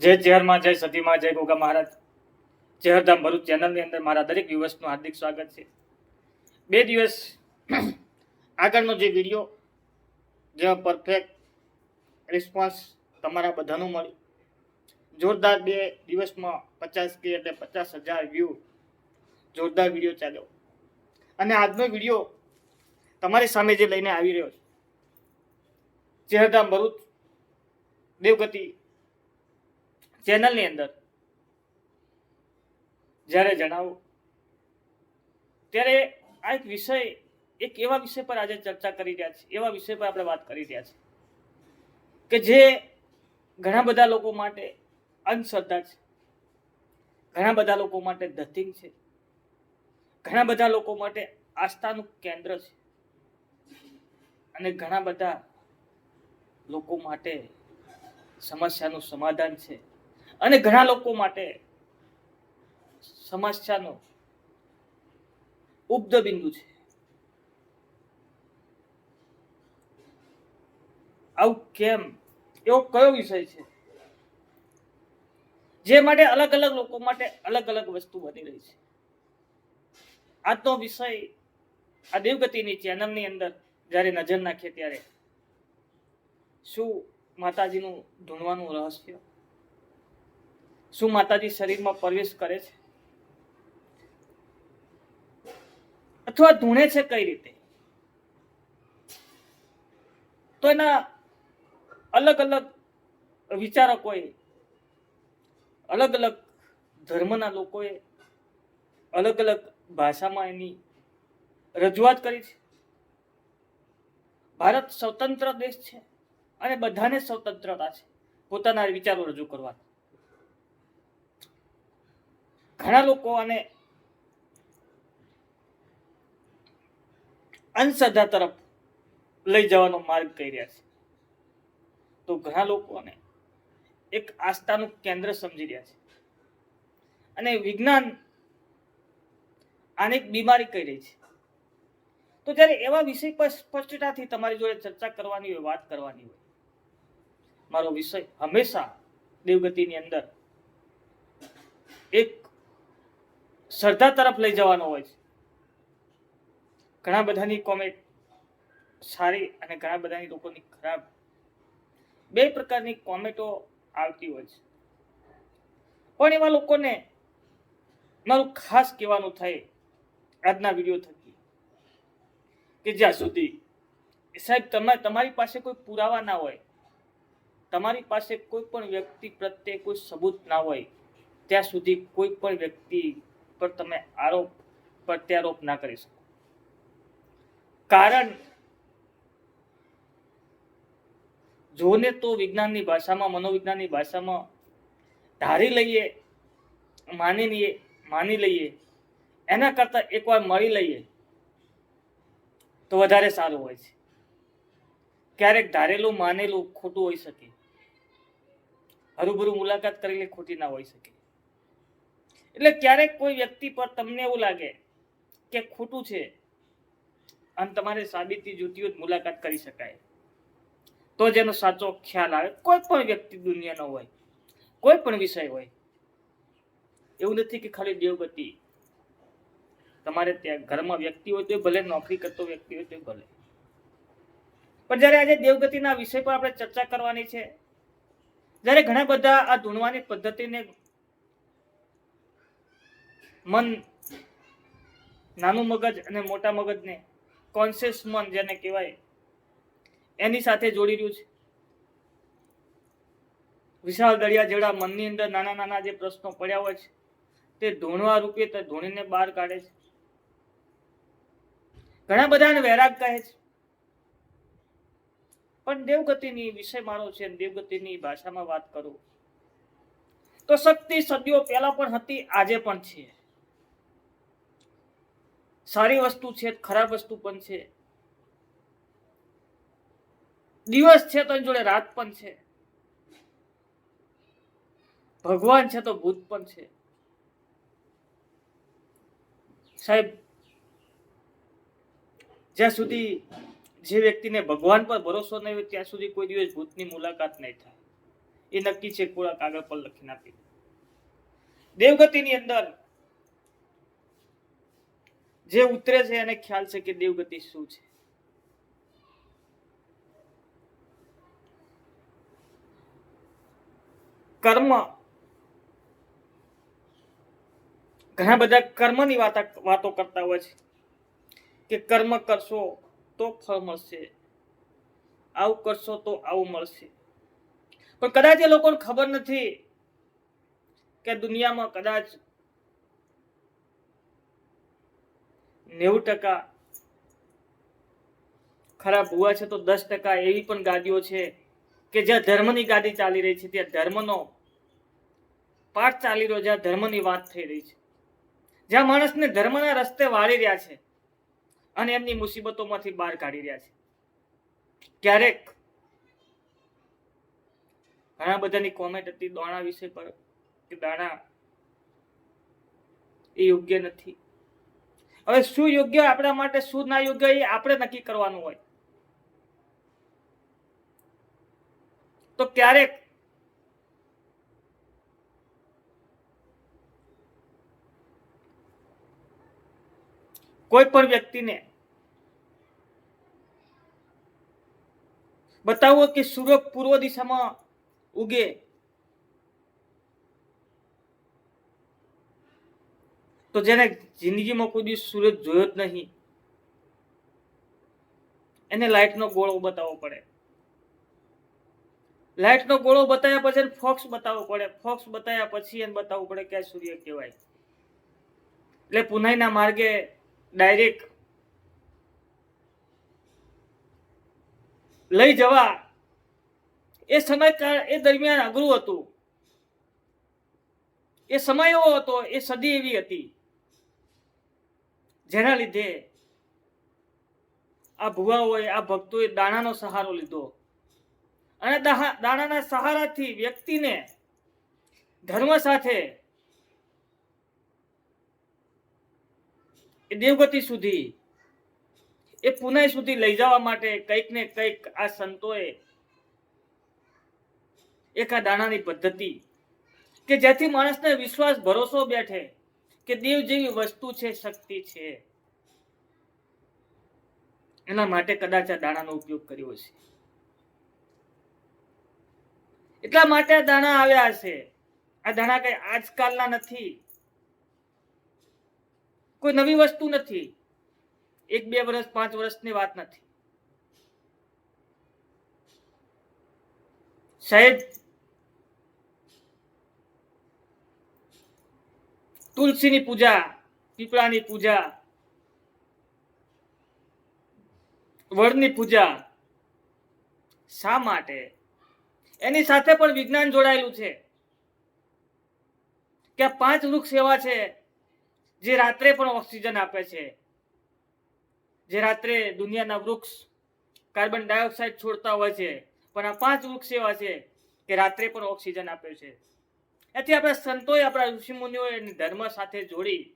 જય ચેહરમાં જય સતીમાં જય ગોગા મહારાજ. ચેહરધામ ભરૂચ ચેનલની અંદર મારા દરેક વ્યૂવર્સનું હાર્દિક સ્વાગત છે. બે દિવસ આગળનો જે વીડિયો જે પરફેક્ટ રિસ્પોન્સ તમારા બધાનું મળી જોરદાર બે દિવસમાં પચાસ કે એટલે પચાસ હજાર વ્યૂ જોરદાર વીડિયો ચાલ્યો. અને આજનો વીડિયો તમારી સામે જે લઈને આવી રહ્યો છે. ચેહરધામ ભરૂચ દેવગતિ ચેનલની અંદર. જ્યારે જણાવું. ત્યારે આ એક વિષય, એક એવા વિષય પર આજે ચર્ચા કરી રહ્યા છે એવા વિષય પર આપણે વાત કરી રહ્યા છે કે જે ઘણા બધા લોકો માટે અંધશ્રદ્ધા છે. ઘણા બધા લોકો માટે ધતિંગ છે. ઘણા બધા લોકો માટે આસ્થાનું કેન્દ્ર છે. અને ઘણા બધા લોકો માટે સમસ્યાનું સમાધાન છે. અને ઘણા લોકો માટે સમસ્યાનો ઉપદ બિંદુ છે. આવું કેમ? એવો કયો વિષય છે? જે માટે અલગ અલગ લોકો માટે અલગ અલગ વસ્તુ બની રહી છે. આજનો વિષય આ દેવગતિની ચેનલની અંદર જ્યારે નજર નાખીએ ત્યારે શું માતાજીનું ધૂણવાનું રહસ્ય? શું માતાજી શરીરમાં પ્રવેશ કરે છે? અથવા ધૂણે છે કઈ રીતે? તો એના અલગ અલગ વિચારકોએ અલગ અલગ ધર્મના લોકોએ અલગ અલગ ભાષામાં એની રજૂઆત કરી છે. ભારત સ્વતંત્ર દેશ છે અને બધાને સ્વતંત્રતા છે. પોતાના વિચારો રજૂ કરવા ઘણા લોકો આને અંધશ્રદ્ધા તરફ લઈ જવાનો માર્ગ કહી રહ્યા છે. તો ઘણા લોકોને એક આસ્થાનું કેન્દ્ર સમજી રહ્યા છે. અને વિજ્ઞાન આને એક બીમારી કહી રહી છે. તો જ્યારે એવા વિષય પર સ્પષ્ટતાથી તમારી જોડે ચર્ચા કરવાની હોય, વાત કરવાની હોય, મારો વિષય હંમેશા દેવગતિની અંદર એક શ્રદ્ધા તરફ લઈ જવાનો હોય છે. ઘણા બધાની કોમેન્ટ સારી અને ઘણા બધાની લોકોની ખરાબ. બે પ્રકારની કોમેન્ટો આવતી હોય છે. પણ એવા લોકોને મારું ખાસ કહેવાનું થાય આજના વીડિયો થકી કે જ્યાં સુધી સાહેબ તમે, તમારી પાસે કોઈ પુરાવા ના હોય, તમારી પાસે કોઈ પણ વ્યક્તિ પ્રત્યે કોઈ સબૂત ના હોય, ત્યાં સુધી કોઈ પણ વ્યક્તિ પર તમે આરોપ, પ્રત્યારોપ ના કરી શકો. કારણ, જોને તો વિજ્ઞાનની ભાષામાં, મનોવિજ્ઞાનની ભાષામાં ધારી લઈએ, માની લઈએ માની લઈએ, એના કરતાં એકવાર મળી લઈએ, તો વધારે સારું હોય છે. ક્યારેક ધારેલું, માનેલું ખોટું હોઈ શકે. હરૂભરૂ મુલાકાત કરેલી ખોટી ના હોઈ શકે. એટલે ક્યારેક કોઈ વ્યક્તિ પર તમને એવું લાગે કે ખોટું છે અને તમારે સાબિતી જોતી જ મુલાકાત કરી શકાય. તો જ એનો સાચો ખ્યાલ આવે. કોઈ પણ વ્યક્તિ દુનિયાનો હોય, કોઈ પણ વિષય હોય, એવું નથી કે ખાલી દેવગતિ. તમારે ત્યાં ઘરમાં વ્યક્તિ હોય તો ભલે, નોકરી કરતો વ્યક્તિ હોય તો ભલે. પણ જ્યારે આજે દેવગતિના વિષય પર આપણે ચર્ચા કરવાની છે, જ્યારે ઘણા બધા આ ધૂણવાની પદ્ધતિને મન, નાનું મગજ અને મોટા મગજને કોન્શિયસ મન જેને કહેવાય, એની સાથે જોડી રહ્યું છે. વિશાળ દળિયા જેવડા મનની અંદર નાના નાના જે પ્રશ્નો પડ્યા હોય છે, તે ધૂણવા રૂપે તે ધૂણીને બહાર કાઢે છે. ઘણા બધાને વૈરાગ કહે છે. પણ દેવગતિની વિષય મારો છે દેવગતિની ભાષામાં વાત કરું, તો શક્તિ સદીઓ પહેલા પણ હતી, આજે પણ છે. સારી વસ્તુ છે, ખરાબ વસ્તુ પણ છે. દિવસ છે તો જોડે રાત પણ છે. ભગવાન છે તો ભૂત પણ છે. સાહેબ, જ્યાં સુધી જે વ્યક્તિને ભગવાન પર ભરોસો નહીં હોય, ત્યાં સુધી કોઈ દિવસ ભૂતની મુલાકાત નહીં થાય. એ નક્કી છે કોળા કાગળ પર લખીને આપી દેવગતિની અંદર જે ઉતરે છે એને ખ્યાલ છે કે દેવગતિ શું છે. કર્મ ઘણા બધા કર્મની વાત વાતો કરતા હોય છે કે કર્મ કરશો તો ફળ મળશે, આવું કરશો તો આવું મળશે. પણ કદાચ એ લોકોને ખબર નથી કે દુનિયામાં કદાચ નેવું ટકા ખરાબ હોવા છે તો દસ ટકા એવી પણ ગાદીઓ છે કે જ્યાં ધર્મની ગાદી ચાલી રહી છે, ત્યાં ધર્મનો પાઠ ચાલી રહ્યો જ્યાં ધર્મની વાત થઈ રહી છે. જ્યાં માણસને ધર્મના રસ્તે વાળી રહ્યા છે અને એમની મુસીબતોમાંથી બહાર કાઢી રહ્યા છે. ક્યારેક ઘણા બધાની કોમેન્ટ હતી, દાણા વિશે પર કે દાણા એ યોગ્ય નથી. હવે શું યોગ્ય આપણા માટે, શું ના યોગ્ય એ આપણે નક્કી કરવાનું હોય. તો ક્યારેક કોઈ પણ વ્યક્તિને બતાવો કે સૂર્ય પૂર્વ દિશામાં ઉગે તો જેને જિંદગીમાં કોઈ દિવસ સૂરજ જોયો જ નહીં, એને લાઇટનો ગોળો બતાવવો પડે. લાઇટનો ગોળો બતાવ્યા પછી એને ફોક્સ બતાવવો પડે. ફોક્સ બતાવ્યા પછી એને બતાવવું પડે કે સૂર્ય કહેવાય. એટલે પુનાઈના માર્ગે ડાયરેક્ટ લઈ જવા એ સમય એ દરમિયાન અઘરું હતું. એ સમય એવો હતો, એ સદી એવી હતી. જેના લીધે આ ભુવાઓએ, આ ભક્તોએ દાણાનો સહારો લીધો. અને દાણાના સહારાથી વ્યક્તિને ધર્મ સાથે એ દેવગતિ સુધી, એ પુનઃ સુધી લઈ જવા માટે કંઈક ને કંઈક આ સંતોએ એક આ દાણાની પદ્ધતિ કે જેથી માણસને વિશ્વાસ, ભરોસો બેઠે. કે દેવ જેવી વસ્તુ છે, શક્તિ છે. એના માટે કદાચ આ દાણાનો ઉપયોગ કર્યો છે એટલા માટે આ દાણા આવ્યા છે આ દાણા કઈ આજકાલના નથી. કોઈ નવી વસ્તુ નથી. એક, બે વર્ષ પાંચ વર્ષની વાત નથી. સાહેબ તુલસીની પૂજા, પીપળાની પૂજા, વડની પૂજા. શા માટે? એની સાથે પણ વિજ્ઞાન જોડાયેલું છે. કે પાંચ વૃક્ષ એવા છે જે રાત્રે પણ ઓક્સિજન આપે છે. જે રાત્રે દુનિયાના વૃક્ષ કાર્બન ડાયોક્સાઇડ છોડતા હોય છે. પણ આ પાંચ વૃક્ષ એવા છે કે રાત્રે પણ ઓક્સિજન આપે છે. એથી આપણા સંતોએ આપણા ઋષિમુનિઓએ ધર્મ સાથે જોડી.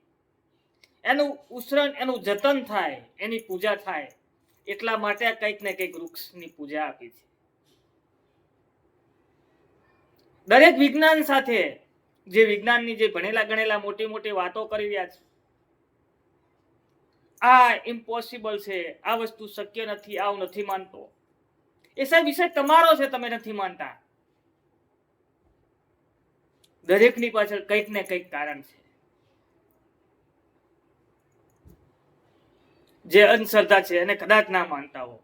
એનું ઉસરણ, એનું જતન થાય, એની પૂજા થાય, એટલા માટે કંઈક ને કંઈક વૃક્ષની પૂજા આપી છે. દરેક વિજ્ઞાન સાથે, જે વિજ્ઞાનની જે ભણેલા ગણેલા મોટી મોટી વાતો કરી રહ્યા છે, આ ઇમ્પોસિબલ છે, આ વસ્તુ શક્ય નથી, આવું નથી માનતો. એ સાહેબ વિષય તમારો છે, તમે નથી માનતા. દરેકની પાછળ કંઈક ને કંઈક કારણ છે. જે અંધશ્રદ્ધા છે એને કદાચ ના માનતા હો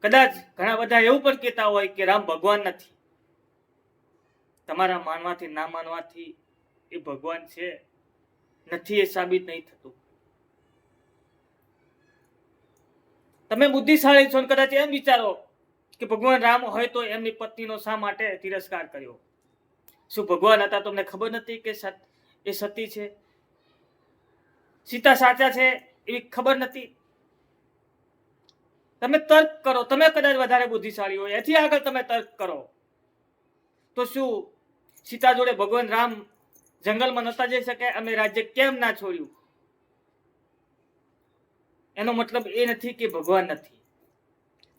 કદાચ ઘણા બધા એવું પણ કહેતા હોય કે રામ ભગવાન નથી. તમારા માનવાથી, ના માનવાથી એ ભગવાન છે. નથી એ સાબિત નહીં થતું. તમે બુદ્ધિશાળી છો કદાચ એમ વિચારો કે ભગવાન રામ હોય તો એમની પત્નીનો શા માટે તિરસ્કાર કર્યો? શું ભગવાન હતા તમને ખબર નથી કે એ સતી છે? સીતા સાચા છે એવી ખબર નથી? તમે તર્ક કરો, તમે કદાચ વધારે બુદ્ધિશાળી હોય, એથી આગળ તમે તર્ક કરો. તો શું સીતા જોડે ભગવાન રામ જંગલમાં નતા જઈ શકે અમે રાજ્ય કેમ ના છોડ્યું? એનો મતલબ એ નથી કે ભગવાન નથી.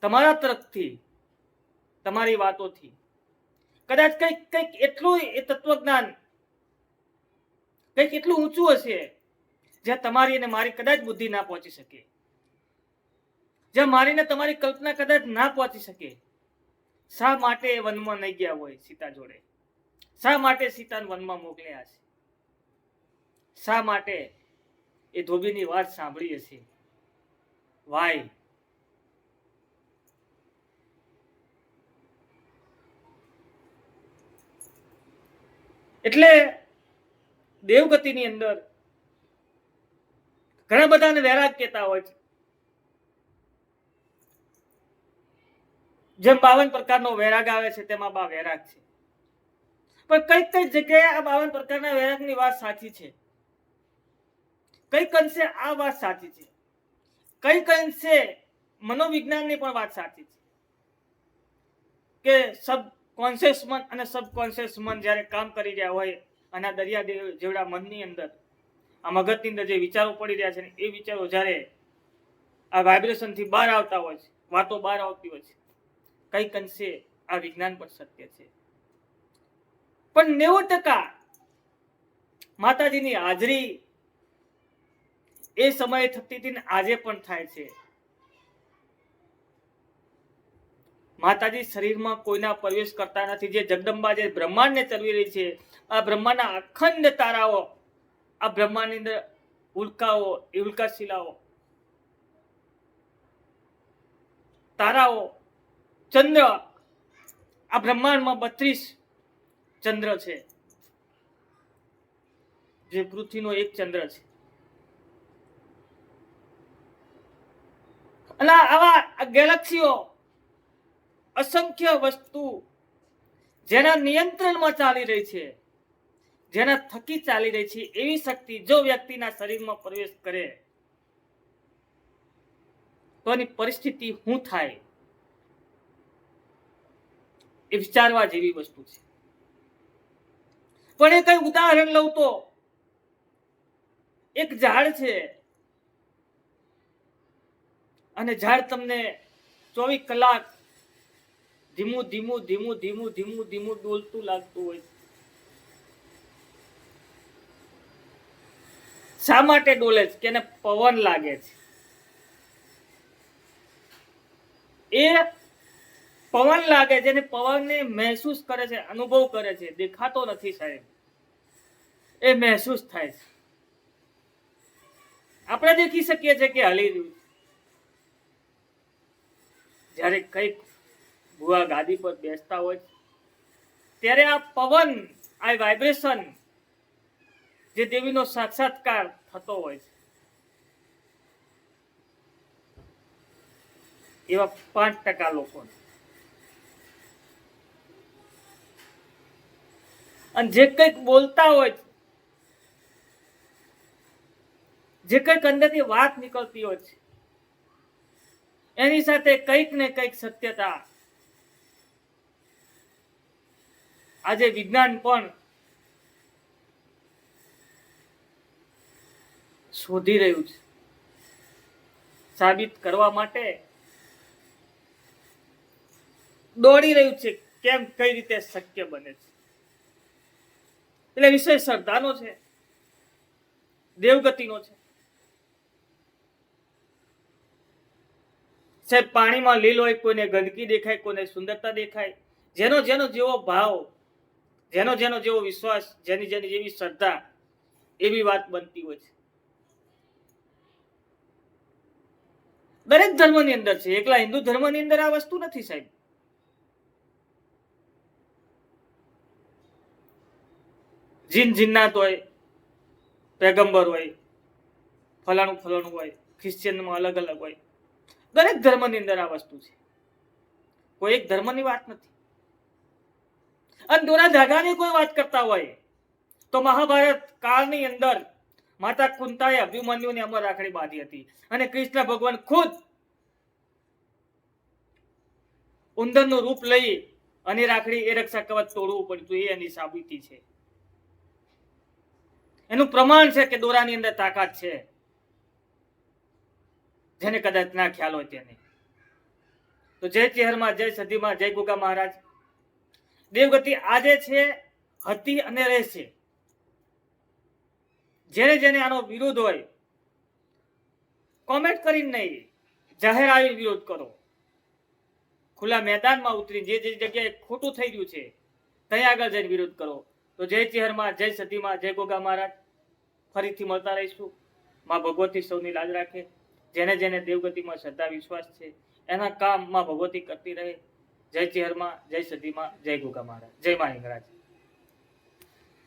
તમારા તરફથી તમારી વાતોથી. કદાચ કંઈક કંઈક એટલું એ તત્વજ્ઞાન કંઈક એટલું ઊંચું હશે, જ્યાં તમારી અને મારી કદાચ બુદ્ધિ ના પહોંચી શકે. જ્યાં મારીને તમારી કલ્પના કદાચ ના પહોંચી શકે. શા માટે એ વનમાં નહીં ગયા હોય સીતા જોડે? શા માટે સીતાને વનમાં મોકલ્યા છે શા માટે એ ધોબીની વાત સાંભળી હશે? વાય એટલે દેવગતિની અંદર ઘણા બધાને વૈરાગ કહેતા હોય છે. જેમ બાવન પ્રકારનો વૈરાગ આવે છે, તેમાં બા વૈરાગ છે. પણ કઈ કઈ જગ્યાએ આ બાવન પ્રકારના વૈરાગની વાત સાચી છે. કંઈક અંશે આ વાત સાચી છે. કંઈક અંશે મનોવિજ્ઞાનની પણ વાત સાચી છે. કે સબ કોન્શિયસ મન અને સબકોન્શિયસ મન જ્યારે કામ કરી રહ્યા હોય અને દરિયા જેવડા મનની અંદર, આ મગજની અંદર જે વિચારો પડી રહ્યા છે ને, એ વિચારો જ્યારે આ વાઇબ્રેશનથી બહાર આવતા હોય છે, વાતો બહાર આવતી હોય છે, કંઈક અંશે આ વિજ્ઞાન પણ સત્ય છે. પણ નેવું ટકા માતાજીની હાજરી એ સમયે થતી હતી ને આજે પણ થાય છે. માતાજી શરીરમાં કોઈના પ્રવેશ કરતા નથી. જે જગદંબા, જે બ્રહ્માંડને ચરવી રહી છે, આ બ્રહ્માંડના અખંડ તારાઓ, આ બ્રહ્માંડની અંદર ઉલ્કાઓ, એ ઉલ્કા શિલાઓ તારાઓ, ચંદ્ર, આ બ્રહ્માંડમાં બત્રીસ ચંદ્ર છે. જે પૃથ્વીનો એક ચંદ્ર છે. અને આવા ગેલેક્સીઓ અસંખ્ય વસ્તુ જેના નિયંત્રણમાં ચાલી રહી છે, જેના થકી ચાલી રહી છે એવી શક્તિ જો વ્યક્તિના શરીરમાં પ્રવેશ કરે, તો એની પરિસ્થિતિ શું થાય એ વિચારવા જેવી વસ્તુ છે. પણ એ કઈ ઉદાહરણ લઉં તો, એક ઝાડ છે, અને ઝાડ તમને ચોવીસ કલાક ધીમું ધીમું ધીમું ધીમું ધીમું ધીમું ડોલતું લાગતું હોય. શા માટે ડોલે છે? કે પવન લાગે છે. એ પવન લાગે છે પવનને મહેસૂસ કરે છે, અનુભવ કરે છે. દેખાતો નથી સાહેબ. એ મહેસૂસ થાય છે. આપણે દેખી શકીએ છીએ કે હલી રહ્યું જ્યારે કંઈક ભુવા ગાદી પર બેસતા હોય ત્યારે આ પવન, આ વાઇબ્રેશન જે દેવીનો સાક્ષાત્કાર થતો હોય છે. એવા પાંચ ટકા લોકો અને જે કંઈક બોલતા હોય જે કંઈક અંદરથી વાત નીકળતી હોય છે, એની સાથે કંઈક ને કંઈક સત્યતા આજે વિજ્ઞાન પણ શોધી રહ્યું છે. સાબિત કરવા માટે દોડી રહ્યું છે કેમ, કઈ રીતે શક્ય બને છે. એટલે વિષય શ્રદ્ધાનો છે, દેવગતિનો છે. સાહેબ, પાણીમાં લીલ હોય, કોઈને ગંદકી દેખાય, કોઈને સુંદરતા દેખાય, જેનો જેનો જેવો ભાવ જેનો જેનો જેવો વિશ્વાસ, જેની જેની જેવી શ્રદ્ધા, એવી વાત બનતી હોય છે. દરેક ધર્મની અંદર છે. એકલા હિન્દુ ધર્મની અંદર આ વસ્તુ નથી સાહેબ. જીન જીન્નાત હોય પેગંબર હોય, ફલાણું ફલાણું હોય ખ્રિશ્ચિયનમાં અલગ અલગ હોય. દરેક ધર્મની અંદર આ વસ્તુ છે. કોઈ એક ધર્મની વાત નથી. અને દોરા ધાગાની કોઈ વાત કરતા હોય. તો મહાભારત કાળની અંદર માતા કુંતાએ અભિમન્યુને અમર રાખડી બાંધી હતી. અને કૃષ્ણ ભગવાન ખુદ ઉંદરનું રૂપ લઈ અને રાખડી એ રક્ષા કવચ તોડવું પડ્યું એ એની સાબિતી છે. એનું પ્રમાણ છે કે દોરાની અંદર તાકાત છે. જેને કદાચ ના ખ્યાલ હોય તેને. તો જય ચેહરમાં, જય સદીમાં જય ગોગા મહારાજ. દેવગતિ આજે છે, હતી અને રહેશે. જેને જેને આનો વિરોધ હોય કોમેન્ટ કરીને નહીં, જાહેર આવી વિરોધ કરો. ખુલ્લા મેદાનમાં ઉતરી જે જે જગ્યાએ ખોટું થઈ રહ્યું છે, ત્યાં આગળ જઈને વિરોધ કરો. તો જય ચેહરમાં, જય સતીમાં, જય ગોગા મહારાજ. ફરીથી મળતા રહીશું. માં ભગવતી સૌની લાજ રાખે. જેને જેને દેવગતિમાં શ્રદ્ધા, વિશ્વાસ છે, એના કામમાં ભગવતી કરતી રહે. જય ચેરમાં જય સદીમાં જય ગુગા મહારાજ. જય મા હિંગળાજ.